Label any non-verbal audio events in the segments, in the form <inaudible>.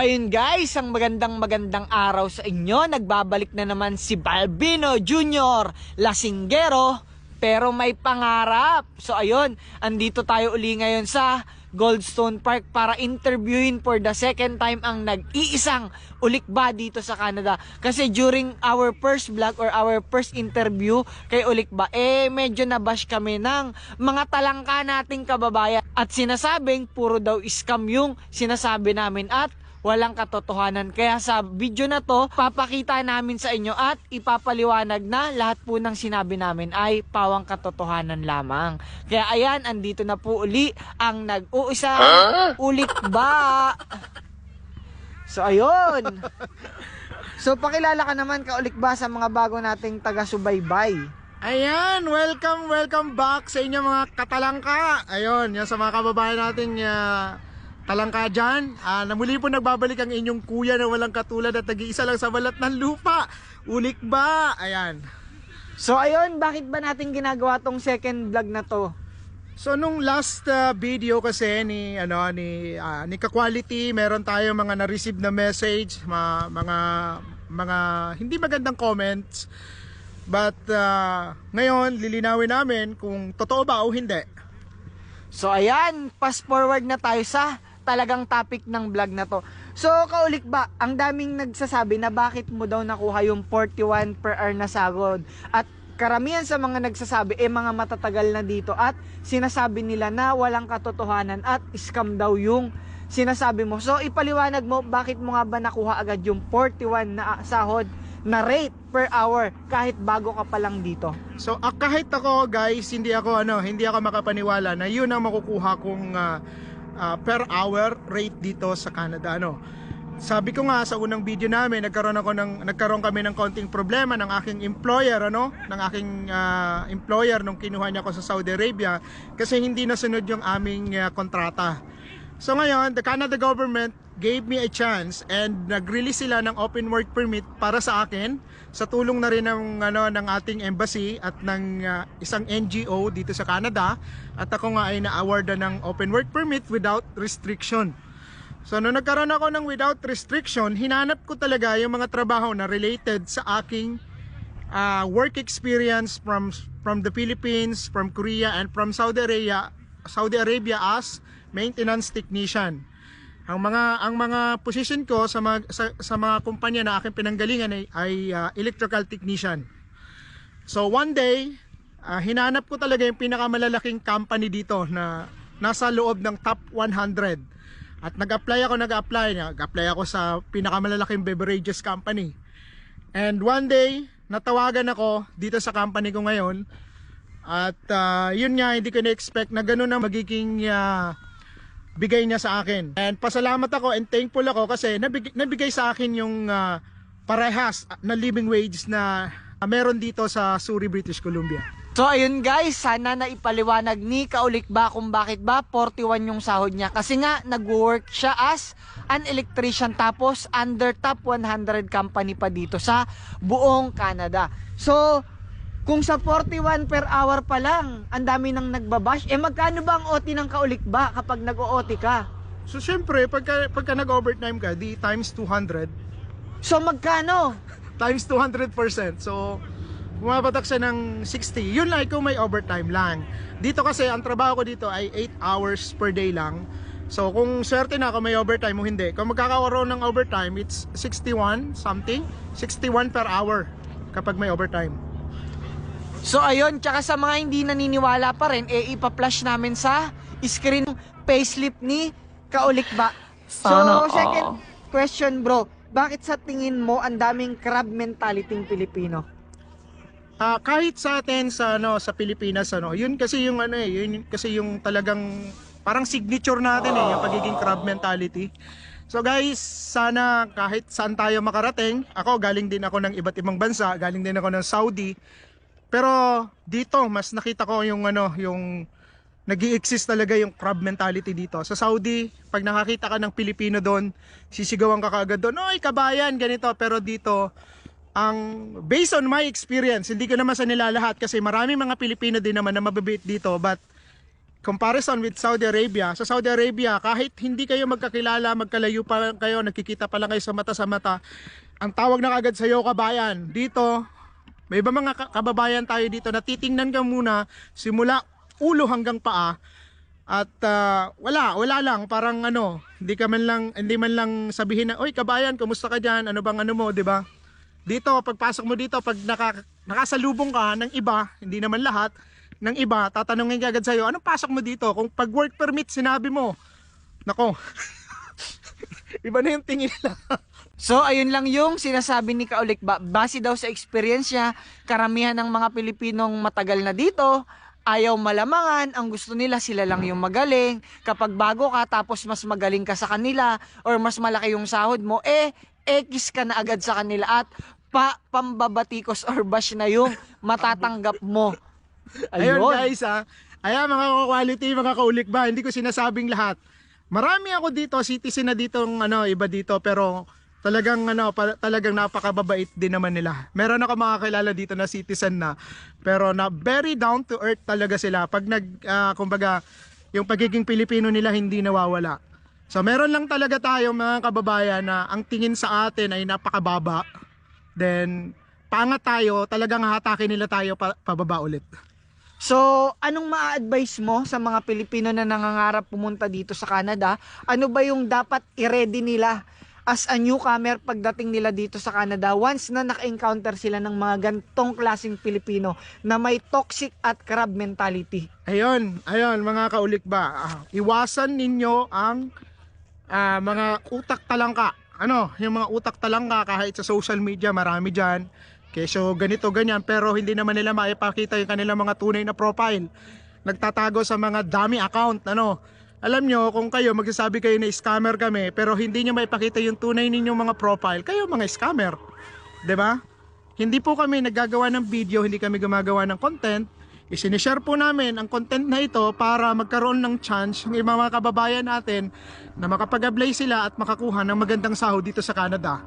Ayun guys, ang magandang magandang araw sa inyo. Nagbabalik na naman si Balbino Jr. Lasinggero pero may pangarap. So ayun, andito tayo uli ngayon sa Goldstone Park para interviewin for the second time ang nag-iisang Ulikba dito sa Canada. Kasi during our first vlog or our first interview kay Ulikba, eh medyo nabash kami ng mga talangka nating kababayan. At sinasabing puro daw scam yung sinasabi namin at walang katotohanan. Kaya sa video na to, papakita namin sa inyo at ipapaliwanag na lahat po ng sinabi namin ay pawang katotohanan lamang. Kaya ayan, andito na po uli ang nag-uusap ulit ba? So ayun. So pakilala ka naman ka ulit ba sa mga bago nating taga-subaybay? Ayan, welcome, welcome back sa inyo mga katalangka. Ayun, yan sa mga kababayan nating ah, talangka dyan. Ah, na muli po nagbabalik ang inyong kuya na walang katulad at nag-iisa lang sa balat ng lupa. Ulik ba? Ayan. So ayun, bakit ba natin ginagawa tong second vlog na to? So nung last ah, video kasi ni ano ni ah, ni Ka-Quality, meron tayo mga na-receive na message, mga mga mga hindi magandang comments. But ah, ngayon lilinawin namin kung totoo ba o hindi. So ayan, fast forward na tayo sa talagang topic ng vlog na to. So kaulik ba, ang daming nagsasabi na bakit mo daw nakuha yung 41 per hour na sagod. At karamihan sa mga nagsasabi eh mga matatagal na dito at sinasabi nila na walang katotohanan at scam daw yung sinasabi mo. So ipaliwanag mo bakit mo nga ba nakuha agad yung 41 na sahod na rate per hour kahit bago ka pa lang dito. So ah, kahit ako guys, hindi ako ano, hindi ako makapaniwala na yun ang makukuha kong ah, ah, per hour rate dito sa Canada ano. Sabi ko nga sa unang video namin, nagkaroon ako ng nagkaroon kami ng konting problema ng aking employer ano, ng aking ah, employer nung kinuha niya ako sa Saudi Arabia kasi hindi nasunod yung aming ah, kontrata. So ngayon, the Canada government gave me a chance and nag-release sila ng open work permit para sa akin sa tulong na rin ng ano ng ating embassy at ng uh, isang NGO dito sa Canada at ako nga ay na-awardan ng open work permit without restriction. So nung nagkaroon ako ng without restriction, hinanap ko talaga yung mga trabaho na related sa aking uh, work experience from from the Philippines, from Korea and from Saudi Arabia, Saudi Arabia as maintenance technician. Ang mga ang mga position ko sa mga sa, sa mga kumpanya na aking pinanggalingan ay, ay uh, electrical technician. So one day, uh, hinanap ko talaga yung pinakamalalaking company dito na nasa loob ng top 100. At nag-apply ako, nag-apply, nag-apply ako sa pinakamalalaking beverages company. And one day, natawagan ako dito sa company ko ngayon. At uh, yun nga, hindi ko na-expect na ganun ang magiging uh, bigay niya sa akin. And pasalamat ako and thankful ako kasi nabig- nabigay sa akin yung uh, parehas na living wage na uh, meron dito sa Surrey, British Columbia. So ayun guys, sana na ipaliwanag ni Kaulik ba kung bakit ba 41 yung sahod niya. Kasi nga nag-work siya as an electrician tapos under top 100 company pa dito sa buong Canada. So kung sa 41 per hour pa lang, ang dami nang nagbabash, eh magkano ba ang OT ng Kaulik ba kapag nag-OT ka? So syempre, pagka, pagka nag-overtime ka, di times 200, So magkano? times 200%. So, bumabatak siya ng 60. Yun lang kung may overtime lang. Dito kasi, ang trabaho ko dito ay 8 hours per day lang. So, kung swerte na kung may overtime o hindi. Kung magkakaroon ng overtime, it's 61 something. 61 per hour kapag may overtime. So ayun, tsaka sa mga hindi naniniwala pa rin, eh ipa-flash namin sa screen payslip ni Kaulik ba. So Sana all. second question bro, bakit sa tingin mo ang daming crab mentality ng Pilipino? Ah, kahit sa atin sa ano sa Pilipinas ano, yun kasi yung ano eh, yun kasi yung talagang parang signature natin eh, yung pagiging crab mentality. So guys, sana kahit saan tayo makarating, ako galing din ako ng iba't ibang bansa, galing din ako ng Saudi. Pero dito mas nakita ko yung ano, yung nag exist talaga yung crab mentality dito. Sa Saudi, pag nakakita ka ng Pilipino doon, sisigawan ka kaagad doon, oy kabayan, ganito. Pero dito, ang based on my experience, hindi ko naman sa nila lahat kasi marami mga Pilipino din naman na mababait dito but comparison with Saudi Arabia, sa Saudi Arabia, kahit hindi kayo magkakilala, magkalayo pa kayo, nagkikita pa lang kayo sa mata sa mata, ang tawag na kagad sa'yo, kabayan. Dito, may iba mga ka- kababayan tayo dito na titingnan ka muna simula ulo hanggang paa at ah, wala, wala lang parang ano, hindi ka man lang hindi man lang sabihin na, "Oy, kabayan, kumusta ka diyan? Ano bang ano mo?" 'di ba? Dito, pagpasok mo dito, pag naka, nakasalubong ka ng iba, hindi naman lahat, ng iba, tatanungin ka agad sa'yo, anong pasok mo dito? Kung pag work permit, sinabi mo, nako, <laughs> iba na yung tingin nila. So ayun lang yung sinasabi ni Kaulik ba base daw sa experience niya, karamihan ng mga Pilipinong matagal na dito ayaw malamangan, ang gusto nila sila lang yung magaling. Kapag bago ka tapos mas magaling ka sa kanila or mas malaki yung sahod mo, eh X ka na agad sa kanila at pa pambabatikos or bash na yung matatanggap mo. Ayun Ayun. guys ha. Ayan mga quality, mga kaulik ba, hindi ko sinasabing lahat. Marami ako dito, citizen na dito, ano, iba dito, pero talagang ano, pa- talagang napakababait din naman nila. Meron ako mga kilala dito na citizen na, pero na very down to earth talaga sila. Pag nag, ah, kumbaga, yung pagiging Pilipino nila hindi nawawala. So meron lang talaga tayo mga kababayan na ang tingin sa atin ay napakababa. Then, pangat tayo, talagang hatakin nila tayo pa, pababa ulit. So, anong ma-advise mo sa mga Pilipino na nangangarap pumunta dito sa Canada? Ano ba yung dapat i-ready nila as a newcomer pagdating nila dito sa Canada once na naka-encounter sila ng mga gantong klaseng Pilipino na may toxic at crab mentality? Ayun, ayun mga kaulik ba, ah, iwasan ninyo ang ah, mga utak talangka. Ano, yung mga utak talangka kahit sa social media marami diyan. Keso ganito ganyan pero hindi naman nila maipakita yung kanilang mga tunay na profile. Nagtatago sa mga dummy account, ano. Alam nyo, kung kayo magsasabi kayo na scammer kami pero hindi nyo maipakita yung tunay ninyong mga profile, kayo mga scammer. ba? Hindi po kami naggagawa ng video, hindi kami gumagawa ng content. Isinishare po namin ang content na ito para magkaroon ng chance ng mga kababayan natin na makapag-apply sila at makakuha ng magandang sahod dito sa Canada.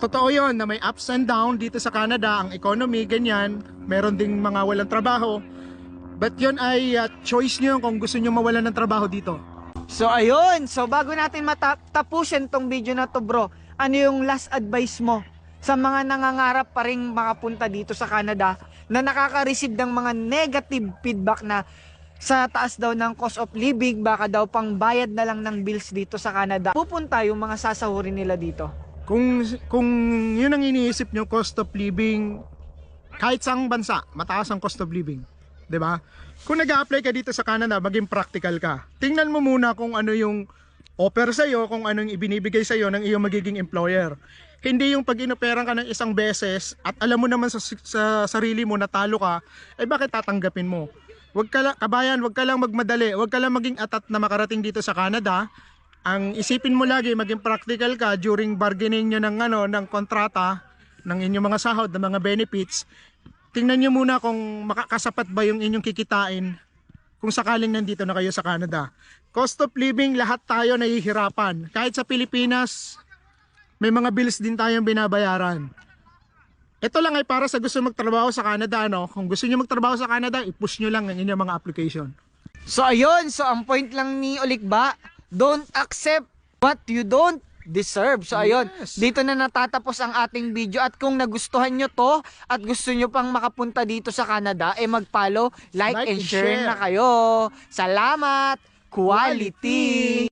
Totoo yon na may ups and down dito sa Canada, ang economy, ganyan. Meron ding mga walang trabaho. But yun ay uh, choice nyo kung gusto nyo mawalan ng trabaho dito. So, ayun. So, bago natin matapusin tong video na to bro, ano yung last advice mo sa mga nangangarap pa rin makapunta dito sa Canada na nakaka-receive ng mga negative feedback na sa taas daw ng cost of living, baka daw pang bayad na lang ng bills dito sa Canada. Pupunta yung mga sasahurin nila dito. Kung kung yun ang iniisip nyo, cost of living, kahit saang bansa, mataas ang cost of living. 'Di ba? Kung nag apply ka dito sa Canada, maging practical ka. Tingnan mo muna kung ano yung offer sa iyo, kung anong ibinibigay sa iyo ng iyong magiging employer. Hindi yung pag inoperan ka ng isang beses at alam mo naman sa, sa sarili mo na talo ka, eh bakit tatanggapin mo? Wag ka lang, kabayan, wag ka lang magmadali, wag ka lang maging atat na makarating dito sa Canada. Ang isipin mo lagi, maging practical ka during bargaining nyo ng, ano, ng kontrata, ng inyong mga sahod, ng mga benefits. Tingnan nyo muna kung makakasapat ba yung inyong kikitain kung sakaling nandito na kayo sa Canada. Cost of living, lahat tayo nahihirapan. Kahit sa Pilipinas, may mga bills din tayong binabayaran. Ito lang ay para sa gusto magtrabaho sa Canada, no? Kung gusto niyo magtrabaho sa Canada, i-push nyo lang ang inyong mga application. So, ayun. So, ang point lang ni Olikba, don't accept what you don't deserve. So, ayun. Yes. Dito na natatapos ang ating video. At kung nagustuhan nyo to at gusto nyo pang makapunta dito sa Canada, eh mag-follow, like, Like and share share. na kayo. Salamat! Quality!